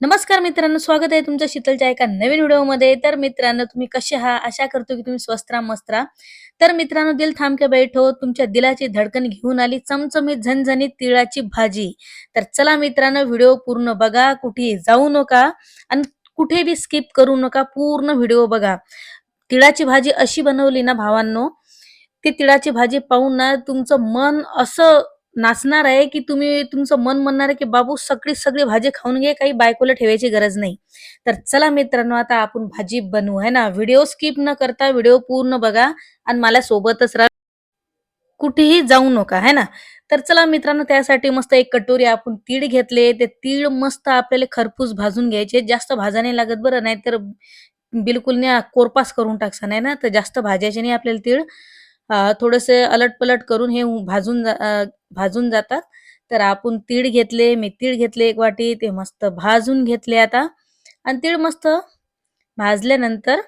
नमस्कार मित्रांनो स्वागत आहे तुमच्या शीतलच्या एका नवीन व्हिडिओमध्ये. तर मित्रांनो तुम्ही कसे आहात? आशा करतो की तुम्ही स्वस्त राहा मस्त राहा तर मित्रांनो दिल थांबके बैठो तुमच्या दिलाची धडकन घेऊन आली चमचमीत झणझणीत तिळाची भाजी. तर चला मित्रांनो व्हिडिओ पूर्ण बघा कुठेही जाऊ नका आणि कुठे बी स्किप करू नका पूर्ण व्हिडिओ बघा. तिळाची भाजी अशी बनवली ना भावांनो ती तिळाची भाजी पाहून ना तुमचं मन असं नाचणार आहे की तुम्ही तुमचं मन म्हणणार आहे की बाबू सगळी सगळी भाजी खाऊन घे काही बायकोला ठेवायची गरज नाही. तर चला मित्रांनो आता आपण भाजी बनवू है ना? व्हिडिओ स्किप न करता व्हिडिओ पूर्ण बघा आणि मला सोबतच राहा. कुठेही जाऊ नका है ना? तर चला मित्रांनो त्यासाठी मस्त एक कटोरी आपण तीळ घेतले. ते तीळ मस्त आपल्याला खरपूस भाजून घ्यायचे. जास्त भाजाने नाही लागत बरं नाही तर बिलकुल नाही कोरपास करून टाकसा नाही ना? तर जास्त भाजायचे नाही आपल्याला तीळ. अ, थोडेसे अलट-पलट करून हे भाजून जा भाजून जातात. तर आपण तीळ घेतले, मी तीळ घेतले एक वाटी, ते मस्त भाजून घेतले आता आणि तीळ मस्त भाजल्यानंतर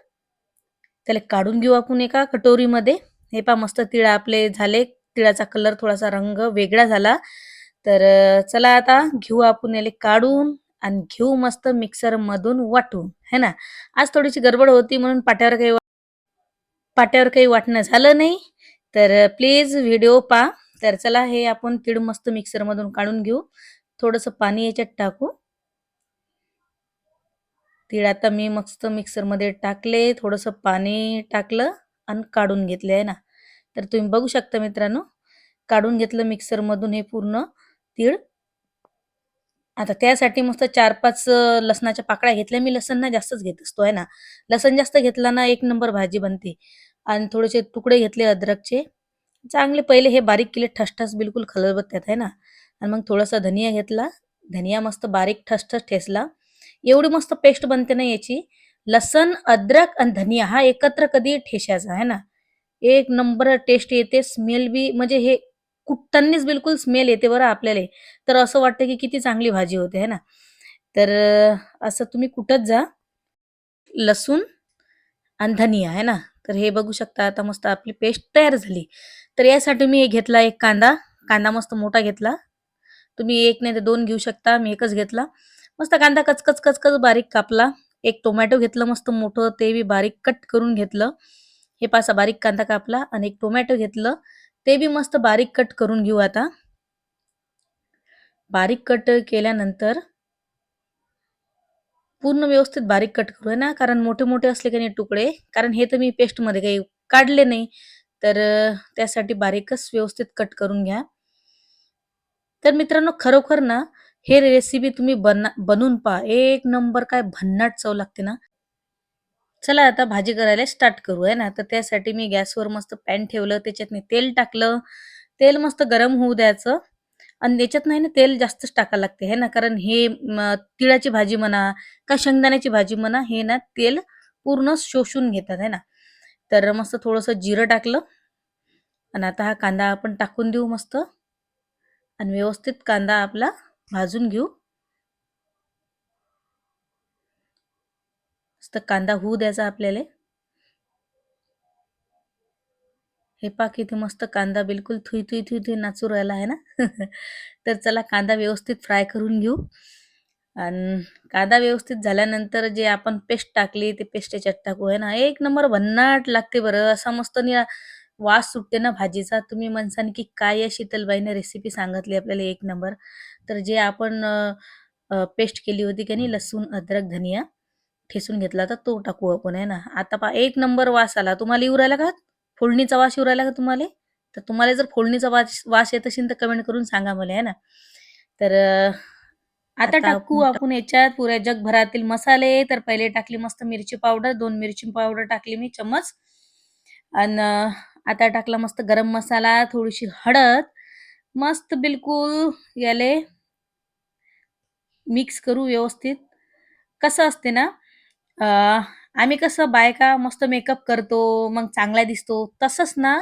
त्याला काढून घेऊ आपण एका कटोरीमध्ये. हे पहा मस्त तीळ आपले झाले. तिळाचा कलर थोडासा रंग वेगळा झाला. तर चला आता घेऊ आपण याला काढून आणि घेऊ मस्त मिक्सरमधून वाटून, है ना. आज थोडीशी गडबड होती म्हणून पाट्यावर काही पाट्यावर काही वाटणं झालं नाही. तर प्लीज व्हिडिओ पा तर चला हे आपण तीळ मस्त मिक्सरमधून काढून घेऊ. थोडंसं पाणी याच्यात टाकू. तीळ आता मी मस्त मिक्सरमध्ये टाकले. थोडंसं पाणी टाकलं आणि काढून घेतले आहे ना. तर तुम्ही बघू शकता मित्रांनो, काढून घेतलं मिक्सरमधून हे पूर्ण तीळ. आता त्यासाठी मस्त चार पाच लसणाच्या पाकळ्या घेतल्या. मी लसण ना जास्तच घेत असतो आहे ना. लसण जास्त घेतला ना एक नंबर भाजी बनते. आणि थोडेसे तुकडे घेतले अद्रकचे. चांगले पहिले हे बारीक केले ठसठस बिलकुल खलबत्त्यात आहे ना. आणि मग थोडासा धनिया घेतला. धनिया मस्त बारीक ठसठस ठेसला एवढी मस्त पेस्ट बनते ना याची. लसण, अद्रक आणि धनिया हा एकत्र कधी ठेशायचा आहे ना. एक नंबर टेस्ट येते. स्मेल बी म्हणजे हे कुठतानीच बिलकुल स्मेल येते बरं आपल्याला. तर असं वाटतं की किती चांगली भाजी होते है ना. तर असं तुम्ही कुठंच जा. लसूण आणि धनिया आहे ना. तर हे बघू शकता आता मस्त आपली पेस्ट तयार झाली. तर यासाठी मी घेतला एक कांदा. कांदा मस्त मोठा घेतला. तुम्ही एक नाही तर दोन घेऊ शकता. मी एकच घेतला. मस्त कांदा कचकच, कचकच बारीक कापला. एक टोमॅटो घेतलं मस्त मोठं, ते बी बारीक कट करून घेतलं. हे पासा असा बारीक कांदा कापला आणि एक टोमॅटो घेतलं. ते बी मस्त बारीक कट करून घेऊ आता. बारीक कट केल्यानंतर पूर्ण व्यवस्थित बारीक कट करू आहे ना, कारण मोठे-मोठे असले की नाही तुकडे, कारण हे तर मी पेस्टमध्ये काही काढले नाही. तर त्यासाठी बारीकच व्यवस्थित कट करून घ्या. तर मित्रांनो खरोखर ना, हे रेसिपी तुम्ही बना बनवून पहा. एक नंबर काय भन्नाट चव लागते ना. चला आता भाजी करायला स्टार्ट करू आहे ना. तर त्यासाठी मी गॅसवर मस्त पॅन ठेवलं. त्याच्यात मी तेल टाकलं. तेल मस्त गरम होऊ द्यायचं आणि त्याच्यात नाही ना तेल जास्तच टाकायला लागते है ना. कारण हे तिळाची भाजी म्हणा का शेंगदाण्याची भाजी म्हणा, हे ना तेल पूर्ण शोषून घेतात है ना. तर मस्त थोडंसं जिरं टाकलं आणि आता हा कांदा आपण टाकून देऊ मस्त आणि व्यवस्थित कांदा आपला भाजून घेऊ. मस्त कांदा होऊ द्यायचा आपल्याला. हे पहा किती मस्त कांदा बिलकुल थुई, थुई, थुई, थुई नाचू राहिला आहे ना. तर चला कांदा व्यवस्थित फ्राय करून घेऊ. आणि कांदा व्यवस्थित झाल्यानंतर जे आपण पेस्ट टाकली ते पेस्ट याच्यात टाकू आहे ना. एक नंबर भन्नाट लागते बरं. असा मस्त नि वास सुटते ना भाजीचा. तुम्ही म्हणसान की काय या शीतलबाईने रेसिपी सांगितली आपल्याला एक नंबर. तर जे आपण पेस्ट केली होती की नाही लसूण, अद्रक, धनिया ठेसून घेतला तर तो टाकू आपण आहे ना. आता पा एक नंबर वास आला. तुम्हाला येऊ राहिला का? फोडणीचा वास येऊ राहिला का तुम्हाला? तर तुम्हाला जर फोडणीचा वास वास येत असेल तर कमेंट करून सांगा मला आहे ना. तर आता टाकू आपण याच्यात पुऱ्या जगभरातील मसाले. तर पहिले टाकली मस्त मिरची पावडर, 2 मिरची पावडर टाकली मी चम्मच. अन् आता टाकला मस्त गरम मसाला, थोडीशी हळद. मस्त बिलकुल याले मिक्स करू व्यवस्थित. कसं असते ना, आम्ही कसं बायका मस्त मेकअप करतो, मग चांगला दिसतो. तसंच ना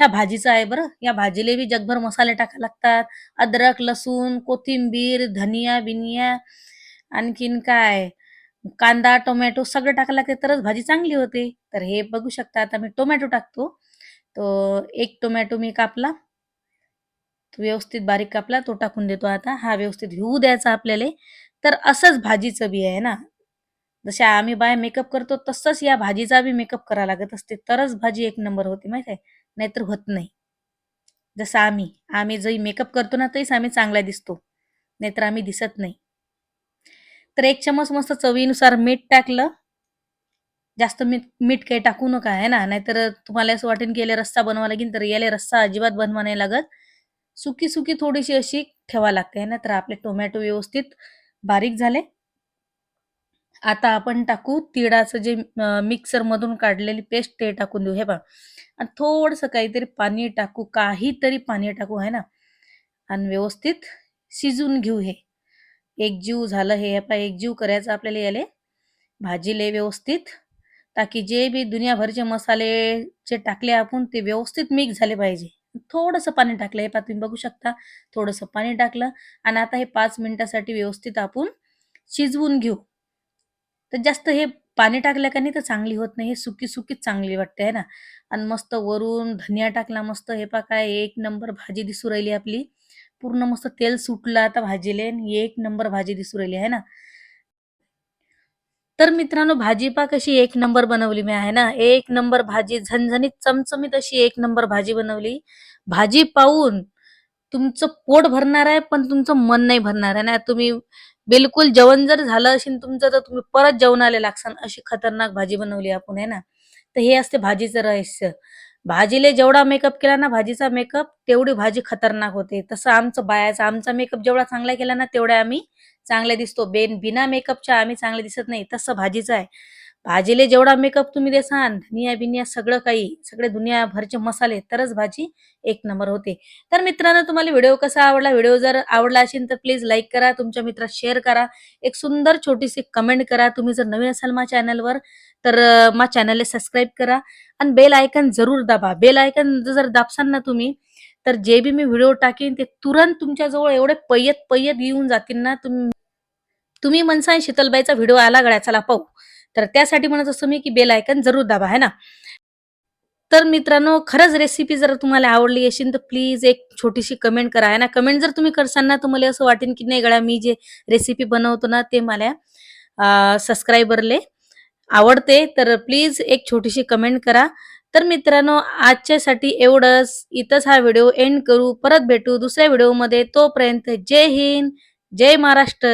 ह्या भाजीचं आहे बरं. या भाजीला बी जगभर मसाले टाकावे लागतात. अद्रक, लसूण, कोथिंबीर, धनिया-बिनिया आणखीन काय कांदा, टोमॅटो सगळं टाकायला लागते तरच भाजी चांगली होते. तर हे बघू शकता आता मी टोमॅटो टाकतो. तो एक टोमॅटो मी कापला. तो व्यवस्थित बारीक कापला तो टाकून देतो आता. हा व्यवस्थित घेऊ द्यायचा आपल्याला. तर असंच भाजीचं बी आहे ना जशा आम्ही बाय मेकअप करतो तसंच या भाजीचा बी मेकअप करा लागत असते. तरच भाजी एक नंबर होते माहीत आहे? नाहीतर होत नाही. जसं आम्ही आम्ही जरी मेकअप करतो ना तरीच आम्ही चांगला दिसतो. नाहीतर आम्ही दिसत नाही. तर एक चमच मस्त चवीनुसार मीठ टाकलं. जास्त मीठ मीठ काही टाकू नका आहे ना? नाहीतर तुम्हाला असं वाटेल की याला रस्सा बनवा लागेल तर याला रस्सा अजिबात बनवा नाही लागत. सुकी सुकी थोडीशी अशी ठेवा लागते ना? तर आपले टोमॅटो व्यवस्थित बारीक झाले. आता आपण टाकू तिळाचं जे मिक्सर मधून काढलेली पेस्ट ते टाकून देऊ. हे बघा आणि थोडंसं काहीतरी पाणी टाकू काहीतरी पाणी टाकू आहे ना? आणि व्यवस्थित शिजून घेऊ हे. एकजीव झालं हे. पा एकजीव करायचं आपल्याला याले. भाजीले व्यवस्थित. ताकी जे बी दुनियाभरचे मसाले जे टाकले आपण ते व्यवस्थित मिक्स झाले पाहिजे. थोडंसं पाणी टाकलं. हे पा तुम्ही बघू शकता. थोडंसं पाणी टाकलं. आणि आता हे पाच मिनिटासाठी व्यवस्थित आपण शिजवून घेऊ. तर जास्त हे पाणी टाकलं का नाही तर चांगली होत नाही. हे सुकी सुकीच चांगली वाटते आहे ना? आणि मस्त वरून धनिया टाकला मस्त हे पा काय एक नंबर भाजी दिसू राहिली आपली. पूर्ण मस्त तेल सुटलं आता भाजीले एक नंबर भाजी दिसू राहिली आहे ना? तर मित्रांनो भाजी पा कशी एक नंबर बनवली मी आहे ना? एक नंबर भाजी झणझणीत चमचमीत अशी एक नंबर भाजी बनवली. भाजी पाहून तुमचं पोट भरणार आहे पण तुमचं मन नाही भरणार आहे ना? तुम्ही बिलकुल जेवण जर झालं असेल तुमचं तर तुम्ही परत जेवणाला लागसान अशी खतरनाक भाजी बनवली आपण आहे ना? तर हे असते भाजीचं रहस्य. भाजीले जेवढा मेकअप केला ना भाजीचा मेकअप तेवढी भाजी खतरनाक होते. तसं आमचं बायाचा आमचा मेकअप जेवढा चांगला केला ना तेवढ्या आम्ही चांगले दिसतो. बेन बिना मेकअपच्या आम्ही चांगले दिसत नाही. तसं भाजीचं आहे. भाजीले जेवढा मेकअप तुम्ही देसान धनिया बिनिया सगळं काही सगळे दुनियाभरचे मसाले तरच भाजी एक नंबर होते. तर मित्रांनो तुम्हाला व्हिडिओ कसा आवडला व्हिडिओ जर आवडला असेल तर प्लीज लाईक करा तुमच्या मित्रात शेअर करा. एक सुंदर छोटीशी कमेंट करा. तुम्ही जर नवीन असाल मा चॅनलवर तर मा चॅनलला सबस्क्राईब करा आणि बेल आयकन जरूर दाबा. बेल आयकन जर दाबसाल ना तुम्ही तर जे बी मी व्हिडिओ टाकेन ते तुरंत तुमच्याजवळ एवढे पय्यत पय्यत येऊन जातील ना तुम्ही तुम्ही म्हणसाल शीतलबाईचा व्हिडिओ आला गड्या चला पाहू तर त्यासाठी म्हणत असतो मी की बेल आयकन जरूर दाबा है ना? तर मित्रांनो खरंच रेसिपी जर तुम्हाला आवडली असेल तर प्लीज एक छोटीशी कमेंट करा है ना? कमेंट जर तुम्ही करसाल ना असं वाटेल की नाही गळा मी जे रेसिपी बनवतो ना ते मला सबस्क्रायबरले आवडते. तर प्लीज एक छोटीशी कमेंट करा. तर मित्रांनो आजच्यासाठी एवढंच. इथंच हा व्हिडिओ एंड करू. परत भेटू दुसऱ्या व्हिडिओमध्ये तोपर्यंत जय हिंद जय महाराष्ट्र.